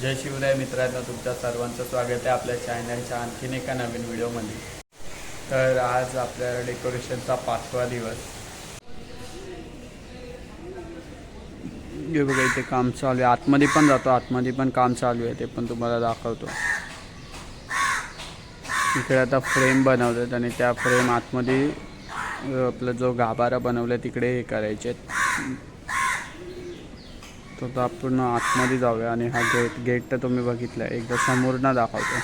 जय शिवराय मित्रांनो तुमच्या सर्वांचं स्वागत आहे आपल्या चॅनलच्या आणखीन एका नवीन व्हिडिओमध्ये. तर आज आपल्या डेकोरेशनचा पाचवा दिवस. हे बघा इथे काम चालू आहे. आतमध्ये पण जातो आतमध्ये पण काम चालू आहे ते पण तुम्हाला दाखवतो. इकडे आता फ्रेम बनवतात आणि त्या फ्रेम आतमध्ये आपला आपलं जो गाभारा बनवला तिकडे हे करायचे तर आता आपण आतमध्ये जाऊया आणि हा गेट गेट तर तुम्ही बघितला एकदा समोरनं दाखवतो.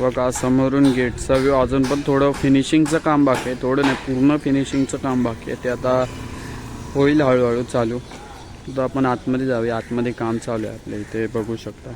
बघा समोरून गेटचा व्यू अजून पण थोडं फिनिशिंगचं काम बाकी आहे. थोडं नाही पूर्ण फिनिशिंगचं काम बाकी आहे. ते आता होईल हळूहळू चालू. तर आपण आतमध्ये जाऊया. आतमध्ये काम चालू आहे आपल्या इथे बघू शकता.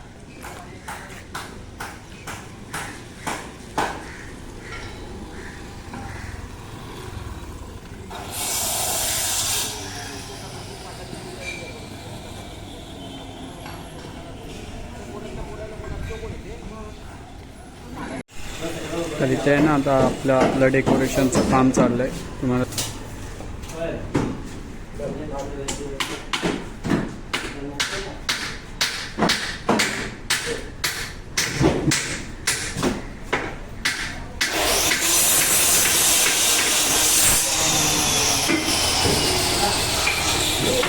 खाली ते आहे ना आता आपलं आपलं डेकोरेशनचं काम चाललं आहे तुम्हाला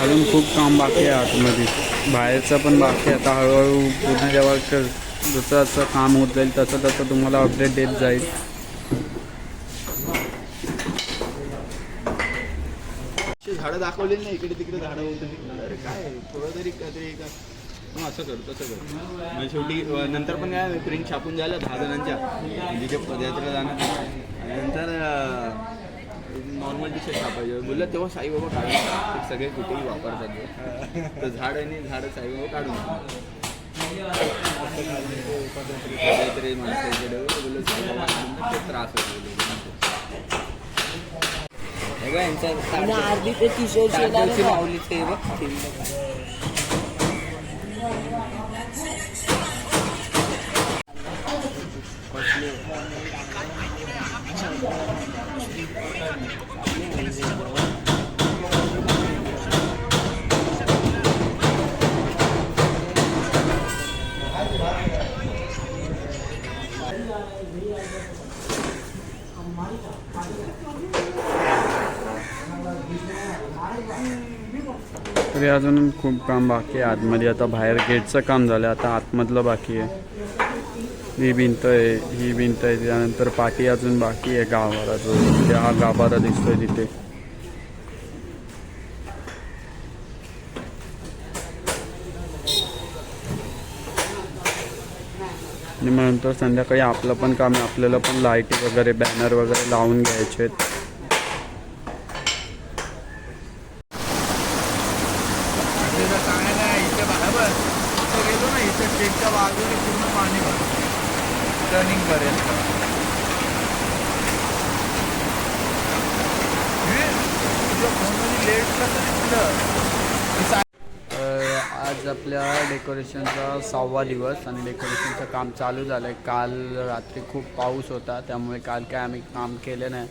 अजून खूप काम बाकी आहे आतमध्ये. बाहेरचं पण बाकी आहे. आता हळूहळू पूर्ण जेव्हा जसं जसं काम होत जाईल तसं तसं तुम्हाला अपडेट देत जाईल. अशी झाडं दाखवली नाही इकडे तिकडे झाडं होतं. अरे काय थोडं तरी काहीतरी का मग असं कर तसं कर. मग शेवटी नंतर पण काय प्रिंट छापून झालं दहा जणांच्या. म्हणजे जिथे पदयात्रा जाणार. आणि नंतर नॉर्मल टी छापायचे. बोललं तेव्हा साईबाबा काढून सगळे कुठेही वापरतात. तर झाड आणि झाडं साईबाबा काढून टाक. पदयात्रे माणसाकडे बोललं साईबाबा काढून टाक, ते त्रास होतो. हे यांचा अर्धी ते तारखेची माऊलीचं आहे बघ तरी अजून खूप काम बाकी आहे. आतमध्ये आता बाहेर गेटचं काम झालं आता आतमधलं बाकी आहे. ही भिंत आहे ही भिंत आहे त्यानंतर पाठी अजून बाकी आहे गावाला जो तिथे हा गाभारा दिसतोय तिथे. आणि मग नंतर संध्याकाळी आपलं पण काम आहे. आपल्याला पण लाईटी वगैरे बॅनर वगैरे लावून घ्यायचे आहेत तिथं काय नाही इथे बरोबर इथे गेलो ना इथे स्टेटच्या बाजूने पूर्ण पाणी भरलं टर्निंग पर्यंत हे, तुझ्या फोनमध्ये लेट कसं दिसलं अ, आज आपल्या डेकोरेशनचा सहावा दिवस आणि डेकोरेशनचं काम चालू झालं आहे काल रात्री खूप पाऊस होता त्यामुळे काल काय आम्ही काम केलं नाही.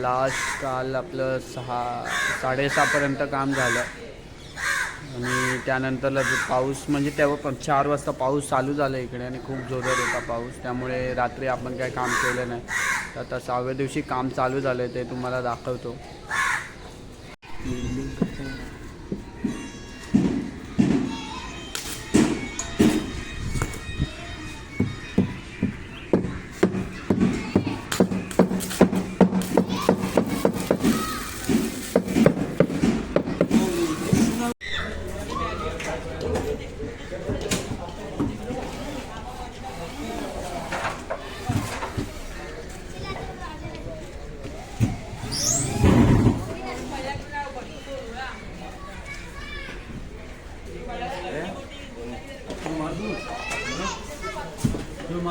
लास्ट काल आपलं सहा साडेसहापर्यंत काम झालं. आणि त्यानंतर पाऊस म्हणजे तेव्हा पण चार वाजता पाऊस चालू झाला इकडे आणि खूप जोरात होता पाऊस. त्यामुळे रात्री आपण काय काम केलं नाही. तर आता सहाव्या दिवशी काम चालू झालं आहे ते तुम्हाला दाखवतो.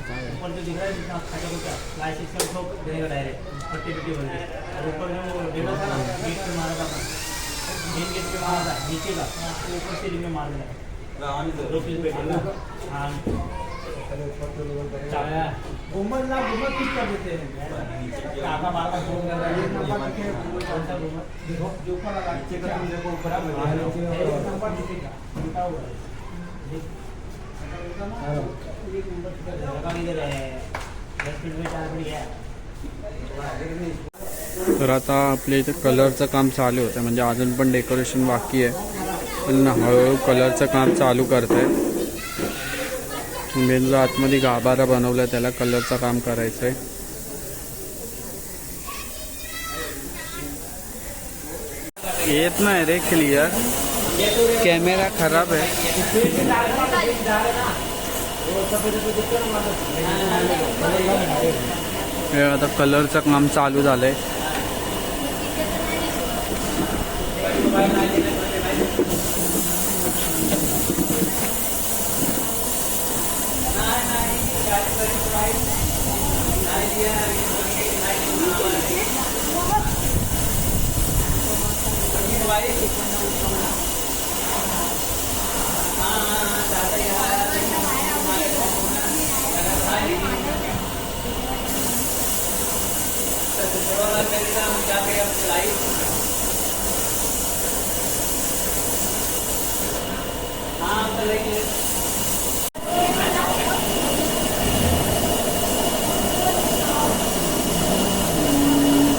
ऊपर जो दिख रहा है जितना देगा डायरेक्ट पट्टी पट्टी बन गई और ऊपर डेटा था ना गेट पे मारा था मेन गेट पे मारा था नीचे का ऊपर सीलिंग में मार दिया दो पीस पेट हाँ ना कर देते हैं आधा कौन सा जो ऊपर लगा नीचे का तुम देखो ऊपर नंबर उल्टा हुआ है तर आता आपल्या इथे कलरचं काम चालू होतं म्हणजे अजून पण डेकोरेशन बाकी आहे. पण हळूहळू कलरचं काम चालू करत आहे मेन जो आतमध्ये गाभारा बनवला त्याला कलरचं काम करायचं आहे येत नाही रे क्लिअर कॅमेरा खराब आहे. हे आता कलरचं काम चालू झालं आहे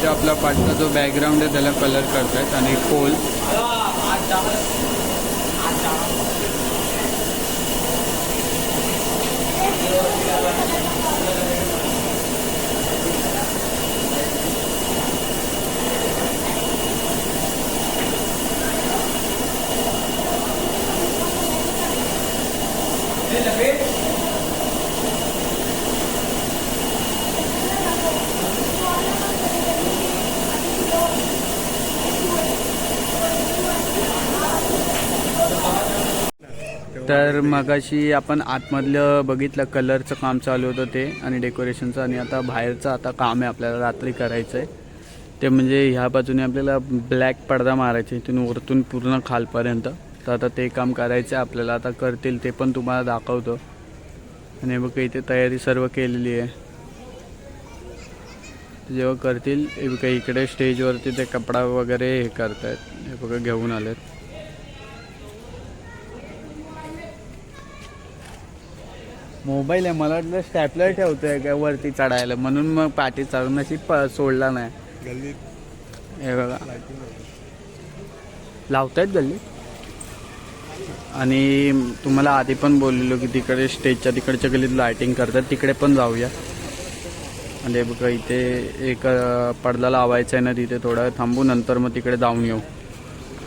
तो आपला पाठचा जो बॅकग्राऊंड आहे त्याला कलर करतायत आणि पोल तर मगाशी आपण आतमधलं बघितलं कलरचं काम चालू होतं ते आणि डेकोरेशनचं आणि आता बाहेरचं आता काम आहे आपल्याला रात्री करायचं आहे ते म्हणजे ह्या बाजूने आपल्याला ब्लॅक पडदा मारायचा इथून वरतून पूर्ण खालपर्यंत. तर आता ते काम करायचं आहे आपल्याला आता करतील ते पण तुम्हाला दाखवतो. आणि बघा इथे तयारी सर्व केलेली आहे. जेव्हा करतील हे इकडे स्टेजवरती ते कपडा वगैरे हे करत आहेत हे बघा घेऊन आलेत. मोबाईल आहे मला वाटलं स्टॅपलर ठेवतोय काय वरती चढायला? म्हणून मग पाठी चढून अशी प सोडला नाही. हे बघा. लावतायत गल्ली? आणि तुम्हाला आधी पण बोललेलो की तिकडे स्टेजच्या तिकडच्या गल्लीत लायटिंग करतात तिकडे पण जाऊया. आणि हे बघा इथे एक पडदा लावायचा आहे ना तिथे थोडा. थांबू नंतर मग तिकडे जाऊन येऊ.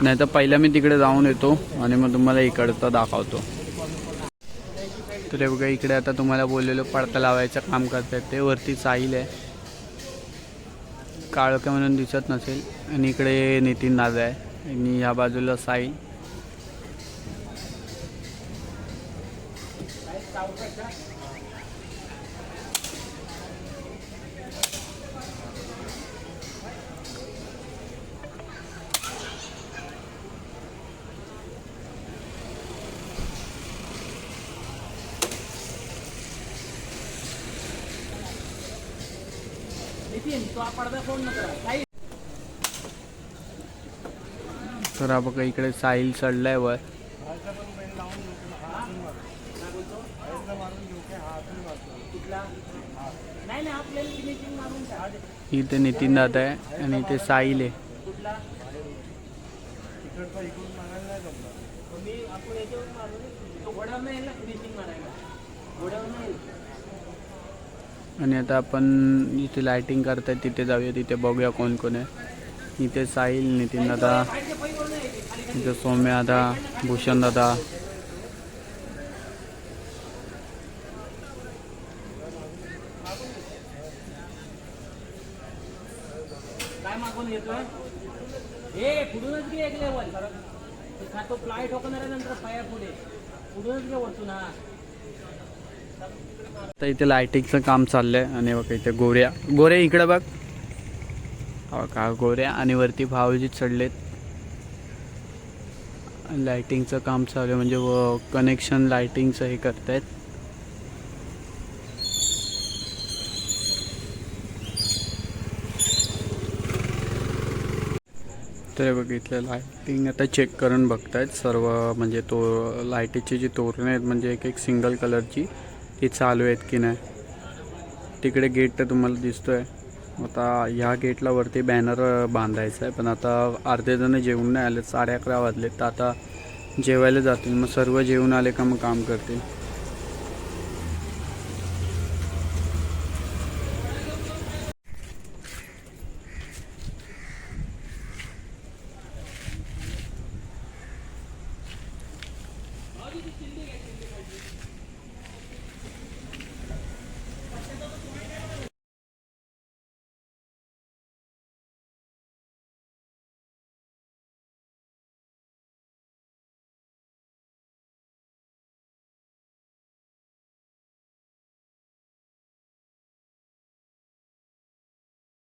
नाही तर पहिला मी तिकडे जाऊन येतो आणि मग तुम्हाला इकडचा दाखवतो. तर हे बघा इकडे आता तुम्हाला बोललेलो पडता लावायचं काम करतात ते वरती साईल आहे. काळोख्या म्हणून दिसत नसेल आणि इकडे नितीन दादा आहे आणि ह्या बाजूला साई तर हा बघा इकडे साईल चढलाय वर. इथे नितीन दादा आहे आणि इथे साईल आहे. आणि आता आपण इथे लायटिंग करतायत तिथे जाऊया तिथे बघूया कोण कोण आहे. इथे साहिल नितीन दादा इथे सौम्या दादा भूषण दादा. फ्लाय ठोकणार नंतर पाया पुढे. पुढूनच घे वरतून हा. आता इथे लायटिंगचं काम चाललंय आणि बघा इथे गोऱ्या. गोऱ्या इकडे बघ. का गोऱ्या आणि वरती भाऊजी चढलेत. लायटिंगचं काम चालू आहे म्हणजे व कनेक्शन लायटिंगचं हे करतायत. तर बघितलं लायटिंग आता चेक करून बघतायत. सर्व म्हणजे तो लाईटीची जी तोरणं आहेत म्हणजे एक एक सिंगल कलरची की चालू आहेत की नाही. तिकडे गेट तर तुम्हाला दिसतोय. आता ह्या गेटला वरती बॅनर बांधायचा आहे पण आता अर्धे जण जेवून नाही आले साडे अकरा वाजले तर आता जेवायला जातील. मग सर्व जेवून आले का मग काम करतील?